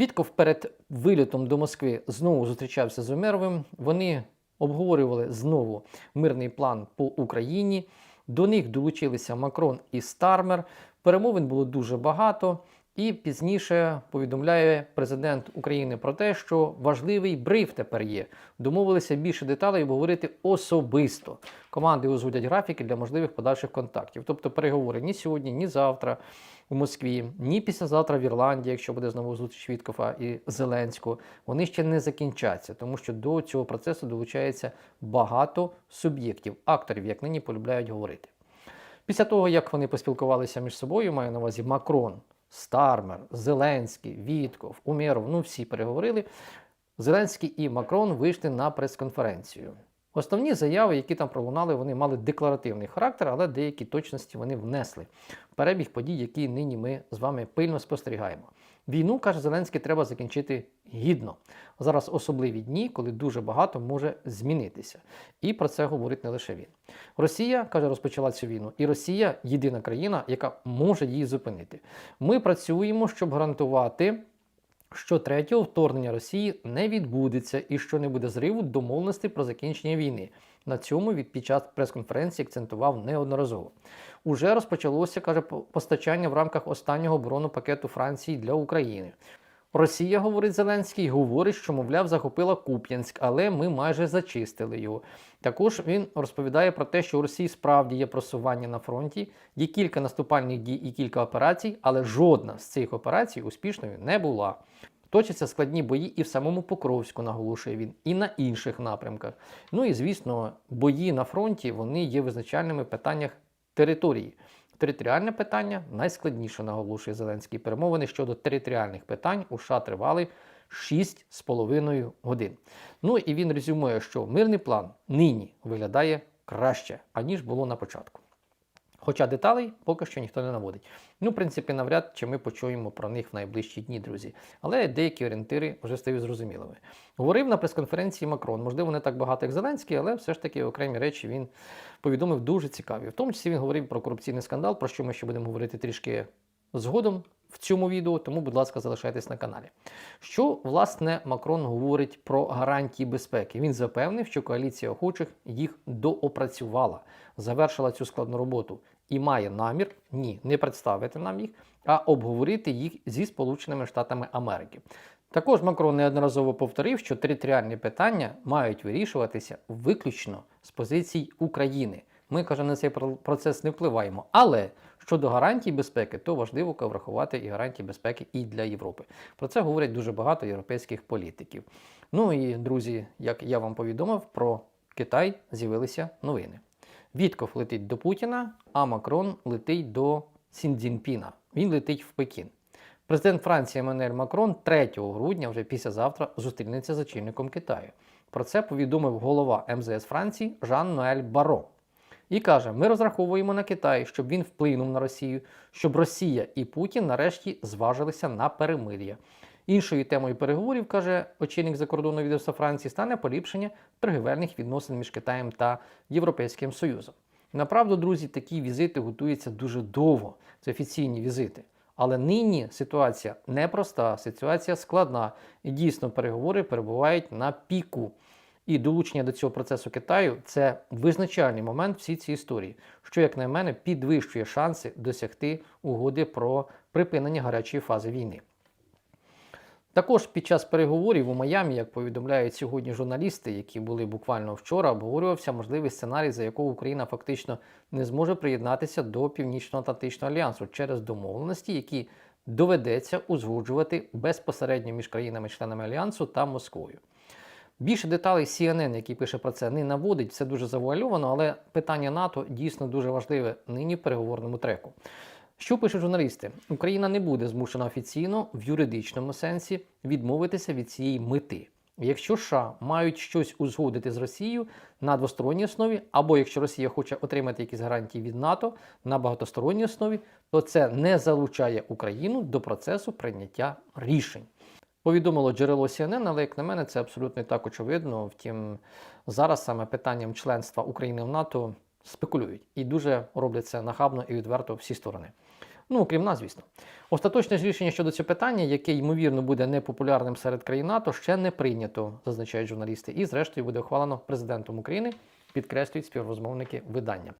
Вітков перед вилітом до Москви знову зустрічався з Умеровим. Вони обговорювали знову мирний план по Україні. До них долучилися Макрон і Стармер. Перемовин було дуже багато. І пізніше повідомляє президент України про те, що важливий бриф тепер є. Домовилися більше деталей обговорити особисто. Команди узгодять графіки для можливих подальших контактів. Тобто переговори ні сьогодні, ні завтра у Москві, ні післязавтра в Ірландії, якщо буде знову зустріч Віткофа і Зеленського, вони ще не закінчаться, тому що до цього процесу долучається багато суб'єктів, акторів, як нині полюбляють говорити. Після того, як вони поспілкувалися між собою, маю на увазі Макрон, Стармер, Зеленський, Вітков, Умєров, ну всі переговорили. Зеленський і Макрон вийшли на прес-конференцію. Основні заяви, які там пролунали, вони мали декларативний характер, але деякі точності вони внесли в перебіг подій, які нині ми з вами пильно спостерігаємо. Війну, каже Зеленський, треба закінчити гідно. Зараз особливі дні, коли дуже багато може змінитися. І про це говорить не лише він. Росія каже, розпочала цю війну, і Росія єдина країна, яка може її зупинити. Ми працюємо, щоб гарантувати. Що третього вторгнення Росії не відбудеться і що не буде зриву домовленостей про закінчення війни. На цьому від під час прес-конференції акцентував неодноразово. Уже розпочалося, каже, по- постачання в рамках останнього оборонного пакету Франції для України. Росія, говорить Зеленський, говорить, що, мовляв, захопила Куп'янськ, але ми майже зачистили його. Також він розповідає про те, що у Росії справді є просування на фронті, є кілька наступальних дій і кілька операцій, але жодна з цих операцій успішною не була. Точаться складні бої і в самому Покровську, наголошує він, і на інших напрямках. Ну і звісно, бої на фронті вони є визначальними в питаннях території. Територіальне питання найскладніше наголошує Зеленський. Перемовини щодо територіальних питань у США тривали 6,5 годин. Ну і він резюмує, що мирний план нині виглядає краще, аніж було на початку. Хоча деталей поки що ніхто не наводить. Ну, в принципі, навряд чи ми почуємо про них в найближчі дні, друзі. Але деякі орієнтири вже стають зрозумілими. Говорив на прес-конференції Макрон, можливо, не так багато, як Зеленський, але все ж таки окремі речі він повідомив дуже цікаві. В тому числі він говорив про корупційний скандал, про що ми ще будемо говорити трішки згодом в цьому відео, тому, будь ласка, залишайтесь на каналі. Що, власне, Макрон говорить про гарантії безпеки? Він запевнив, що коаліція охочих їх доопрацювала, завершила цю складну роботу і має намір ні, не представити нам їх, а обговорити їх зі Сполученими Штатами Америки. Також Макрон неодноразово повторив, що територіальні питання мають вирішуватися виключно з позицій України. Ми каже, на цей процес не впливаємо. Але щодо гарантій безпеки, то важливо врахувати і гарантії безпеки і для Європи. Про це говорять дуже багато європейських політиків. Ну і друзі, як я вам повідомив, про Китай з'явилися новини. Вітков летить до Путіна, а Макрон летить до Сіндзінпіна. Він летить в Пекін. Президент Франції Еммануель Макрон 3 грудня, вже післязавтра, зустрінеться з очільником Китаю. Про це повідомив голова МЗС Франції Жан-Ноель Баро. І каже: ми розраховуємо на Китай, щоб він вплинув на Росію, щоб Росія і Путін нарешті зважилися на перемир'я. Іншою темою переговорів, каже очільник закордонного відомства Франції, стане поліпшення торгівельних відносин між Китаєм та Європейським Союзом. Направду, друзі, такі візити готуються дуже довго. Це офіційні візити. Але нині ситуація непроста, ситуація складна, і дійсно переговори перебувають на піку. І долучення до цього процесу Китаю це визначальний момент всій цій історії, що, як на мене, підвищує шанси досягти угоди про припинення гарячої фази війни. Також під час переговорів у Майамі, як повідомляють сьогодні журналісти, які були буквально вчора, обговорювався можливий сценарій, за якого Україна фактично не зможе приєднатися до Північно-Атлантичного альянсу через домовленості, які доведеться узгоджувати безпосередньо між країнами-членами альянсу та Москвою. Більше деталей CNN, який пише про це, не наводить, все дуже завуальовано, але питання НАТО дійсно дуже важливе нині в переговорному треку. Що пишуть журналісти? Україна не буде змушена офіційно в юридичному сенсі відмовитися від цієї мети. Якщо США мають щось узгодити з Росією на двосторонній основі, або якщо Росія хоче отримати якісь гарантії від НАТО на багатосторонній основі, то це не залучає Україну до процесу прийняття рішень. Повідомило джерело CNN, але як на мене, це абсолютно не так очевидно. Втім, зараз саме питанням членства України в НАТО спекулюють і дуже роблять це нахабно і відверто всі сторони. Ну, крім нас, звісно. Остаточне ж рішення щодо цього питання, яке ймовірно буде непопулярним серед країн НАТО, ще не прийнято, зазначають журналісти, і зрештою буде ухвалено президентом України, підкреслюють співрозмовники видання.